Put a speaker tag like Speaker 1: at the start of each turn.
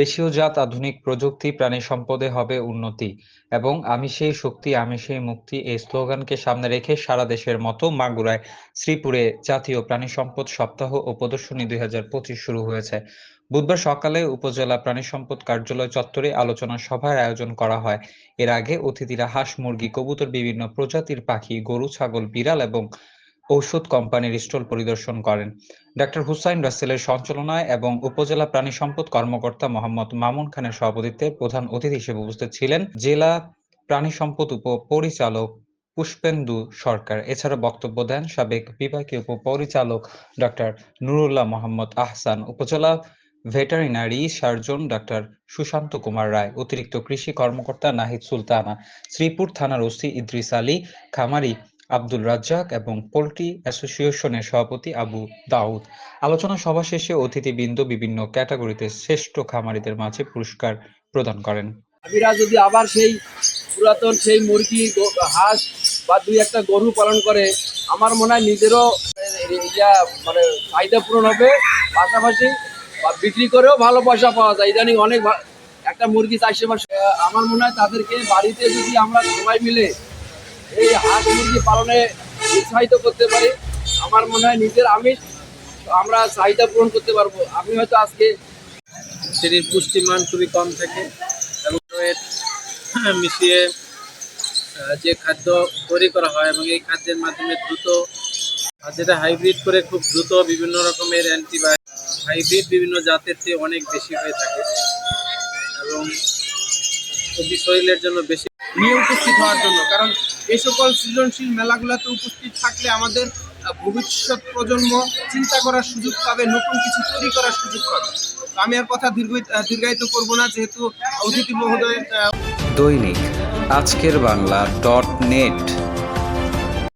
Speaker 1: দেশীয় জাত আধুনিক প্রযুক্তি প্রাণী সম্পদে হবে উন্নতি এবং আমি সেই শক্তি, আমি সেই মুক্তি এই স্লোগানকে সামনে রেখে সারা দেশের মতো মাগুরায় শ্রীপুরে জাতীয় প্রাণী সম্পদ সপ্তাহ ও প্রদর্শনী দুই হাজার পঁচিশ শুরু হয়েছে। বুধবার সকালে উপজেলা প্রাণী সম্পদ কার্যালয় চত্বরে আলোচনা সভার আয়োজন করা হয়। এর আগে অতিথিরা হাঁস, মুরগি, কবুতর, বিভিন্ন প্রজাতির পাখি, গরু, ছাগল, বিড়াল এবং ঔষধ কোম্পানির স্টল পরিদর্শন করেন। ডাক্তার হুসাইন রাসেলের সঞ্চালনায় এবং উপজেলা প্রাণী সম্পদ কর্মকর্তা মোহাম্মদ মামুন খানের সভাপতিত্বে প্রধান অতিথি হিসেবে উপস্থিত ছিলেন জেলা প্রাণী সম্পদ উপপরিচালক পুষ্পেন্দু সরকার। এছাড়া বক্তব্য দেন সাবেক বিভাগীয় উপপরিচালক ডক্টর নুরুল্লাহ মোহাম্মদ আহসান, উপজেলা veterinary surgeon doctor Sushanta Kumar Roy, অতিরিক্ত কৃষি কর্মকর্তা নাহিদ সুলতানা, শ্রীপুর থানার ওসি ইদ্রিস আলী, খামারি আব্দুল রাজ্জাক এবং পোল্ট্রি অ্যাসোসিয়েশনের সভাপতি আবু দাউদ। আলোচনা সভা শেষে অতিথিবৃন্দ বিভিন্ন ক্যাটাগরিতে শ্রেষ্ঠ খামারিদের মাঝে পুরস্কার প্রদান করেন।
Speaker 2: আমিরা যদি আবার সেই পুরাতন সেই মুরগি হাঁস বা দুই একটা গরু পালন করে, আমার মনে হয় নিজেরও মানে চাহিদা পূরণ হবে। পাশাপাশি, বা বিক্রি করেও ভালো পয়সা পাওয়া যায়। ইদানিং অনেক একটা মুরগি চাষে আমার মনে হয় তাদেরকে বাড়িতে যদি আমরা সবাই মিলে এই হাঁস মুরগি পালনে উৎসাহিত করতে পারি। আমার মনে হয় নিজের আমিষ আমরা চাহিদা পূরণ করতে পারব। আমি হয়তো আজকে
Speaker 3: সেটির পুষ্টিমান খুবই কম থাকে এবং মিশিয়ে যে খাদ্য তৈরি করা হয় এবং এই খাদ্যের মাধ্যমে দ্রুত যেটা হাইব্রিড করে খুব দ্রুত বিভিন্ন রকমের অ্যান্টিবায়োটিক হাইব্রিড বিভিন্ন জাতের চেয়ে অনেক বেশি হয়ে থাকে এবং শরীরের জন্য বেশি
Speaker 4: নিয়ে উপস্থিত হওয়ার জন্য। কারণ এই সকল সৃজনশীল মেলাগুলোতে উপস্থিত থাকলে আমাদের ভবিষ্যৎ প্রজন্ম চিন্তা করার সুযোগ পাবে, নতুন কিছু তৈরি করার সুযোগ পাবে। আমি আর কথা দীর্ঘ দীর্ঘায়িত করব না, যেহেতু অতিথি মহোদয়ের
Speaker 5: দৈনিক আজকের বাংলা ডট নেট।